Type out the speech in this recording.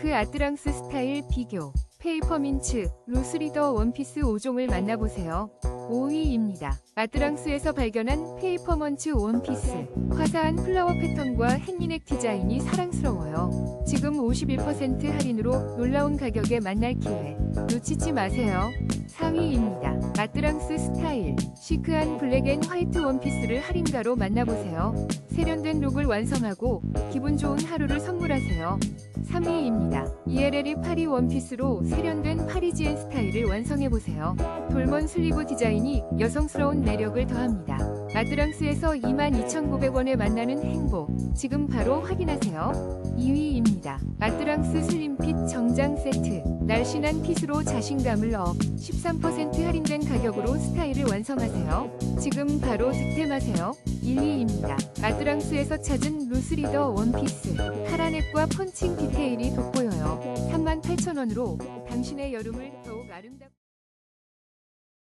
시크 아트랑스 스타일 비교 페이퍼민츠 루스리더 원피스 5종을 만나보세요. 5위입니다. 아트랑스에서 발견한 페이퍼먼츠 원피스 화사한 플라워 패턴과 햇니넥 디자인이 사랑스러워요. 지금 51% 할인으로 놀라운 가격에 만날 기회 놓치지 마세요. 4위입니다. 아트랑스 스타일 시크한 블랙 앤 화이트 원피스를 할인가로 만나보세요. 세련된 룩을 완성하고 기분 좋은 하루를 선물하세요. 3위입니다. ELL이 파리 원피스로 세련된 파리지엔 스타일을 완성해보세요. 돌먼 슬리브 디자인이 여성스러운 매력을 더합니다. 아드랑스에서 22,900원에 만나는 행복. 지금 바로 확인하세요. 2위입니다. 아드랑스 슬림핏 정장 세트. 날씬한 핏으로 자신감을 업. 13% 할인된 가격으로 스타일을 완성하세요. 지금 바로 득템하세요. 1위입니다. 아드랑스에서 찾은 루스리더 원피스. 카라넥과 펀칭 디테일이 돋보여요. 38,000원으로 당신의 여름을 더욱 아름답게